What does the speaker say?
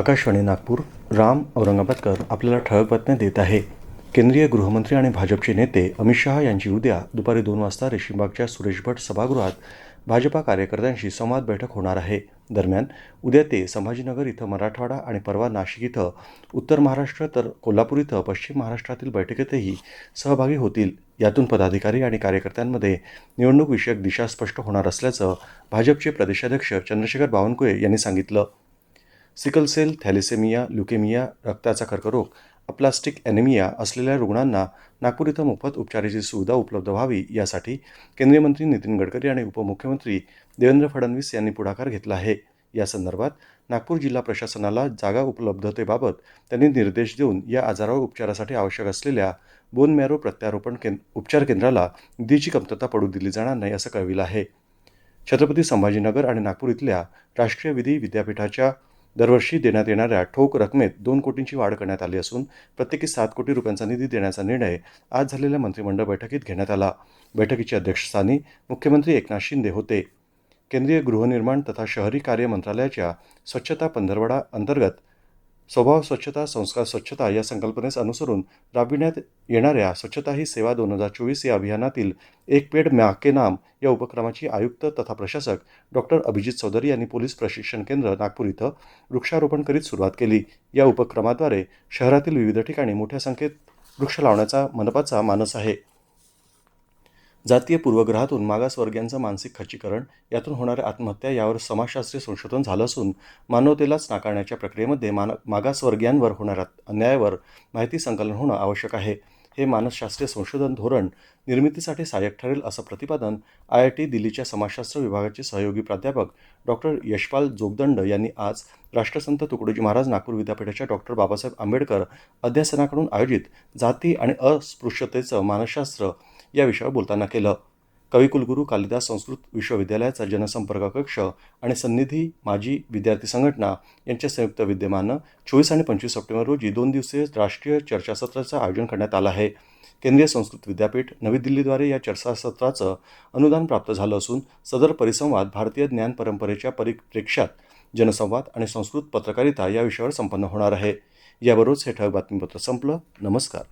आकाशवाणी नागपूर राम औरंगाबादकर आपल्याला ठळक बातम्या देत आहे. केंद्रीय गृहमंत्री आणि भाजपचे नेते अमित शहा यांची उद्या दुपारी दोन वाजता रेशीमबागच्या सुरेश भट सभागृहात भाजपा कार्यकर्त्यांशी संवाद बैठक होणार आहे. दरम्यान उद्या ते संभाजीनगर इथं मराठवाडा आणि परवा नाशिक इथं उत्तर महाराष्ट्र तर कोल्हापूर इथं पश्चिम महाराष्ट्रातील बैठकीतही सहभागी होतील. यातून पदाधिकारी आणि कार्यकर्त्यांमध्ये निवडणूक विषयक दिशा स्पष्ट होणार असल्याचं भाजपचे प्रदेशाध्यक्ष चंद्रशेखर बावनकुळे यांनी सांगितलं. सिकलसेल थॅलेसेमिया ल्युकेमिया रक्ताचा कर्करोग अप्लास्टिक ॲनिमिया असलेल्या रुग्णांना नागपूर इथं मोफत उपचाराची सुविधा उपलब्ध व्हावी यासाठी केंद्रीय मंत्री नितीन गडकरी आणि उपमुख्यमंत्री देवेंद्र फडणवीस यांनी पुढाकार घेतला आहे. या संदर्भात नागपूर जिल्हा प्रशासनाला जागा उपलब्धतेबाबत त्यांनी निर्देश देऊन या आजारावर उपचारासाठी आवश्यक असलेल्या बोन मॅरो प्रत्यारोपण केंद उपचार केंद्राला निधीची कमतरता पडू दिली जाणार नाही असं कळविलं आहे. छत्रपती संभाजीनगर आणि नागपूर इथल्या राष्ट्रीय विधी विद्यापीठाच्या दरवर्षी देण्यात येणाऱ्या ठोक रकमेत दोन कोटींची वाढ करण्यात आली असून प्रत्येकी सात कोटी रुपयांचा निधी देण्याचा निर्णय आज झालेल्या मंत्रिमंडळ बैठकीत घेण्यात आला. बैठकीच्या अध्यक्षस्थानी मुख्यमंत्री एकनाथ शिंदे होते. केंद्रीय गृहनिर्माण तथा शहरी कार्य मंत्रालयाच्या स्वच्छता पंधरवडा अंतर्गत स्वभाव स्वच्छता संस्कार स्वच्छता या संकल्पनेस अनुसरून राबविण्यात येणाऱ्या स्वच्छता ही सेवा दोन हजार चोवीस या अभियानातील एक पेड म्याके नाम या उपक्रमाची आयुक्त तथा प्रशासक डॉक्टर अभिजित चौधरी यांनी पोलीस प्रशिक्षण केंद्र नागपूर इथं वृक्षारोपण करीत सुरुवात केली. या उपक्रमाद्वारे शहरातील विविध ठिकाणी मोठ्या संख्येत वृक्ष लावण्याचा मनपाचा मानस आहे. जातीय पूर्वग्रहातून मागासवर्गीयांचं मानसिक खच्चीकरण यातून होणाऱ्या आत्महत्या यावर समाजशास्त्रीय संशोधन झालं असून मानवतेलाच नाकारण्याच्या प्रक्रियेमध्ये मान मागासवर्गीयांवर होणाऱ्या अन्यायावर माहिती संकलन होणं आवश्यक आहे. हे मानसशास्त्रीय संशोधन धोरण निर्मितीसाठी सहाय्यक ठरेल असं प्रतिपादन आय आय टी दिल्लीच्या समाजशास्त्र विभागाचे सहयोगी प्राध्यापक डॉक्टर यशपाल जोगदंड यांनी आज राष्ट्रसंत तुकडोजी महाराज नागपूर विद्यापीठाच्या डॉक्टर बाबासाहेब आंबेडकर अध्यासनाकडून आयोजित जाती आणि अस्पृश्यतेचं मानसशास्त्र या विषयावर बोलताना केलं. कविकुलगुरू कालिदास संस्कृत विश्वविद्यालयाचा जनसंपर्क कक्ष आणि सन्निधी माजी विद्यार्थी संघटना यांच्या संयुक्त विद्यमानं चोवीस आणि पंचवीस सप्टेंबर रोजी दोन दिवसीय राष्ट्रीय चर्चासत्राचं आयोजन करण्यात आलं आहे. केंद्रीय संस्कृत विद्यापीठ नवी दिल्लीद्वारे या चर्चासत्राचं अनुदान प्राप्त झालं असून सदर परिसंवाद भारतीय ज्ञान परंपरेच्या परिप्रेक्ष्यात जनसंवाद आणि संस्कृत पत्रकारिता या विषयावर संपन्न होणार आहे. याबरोबरच हे ठळक बातमीपत्र संपलं. नमस्कार.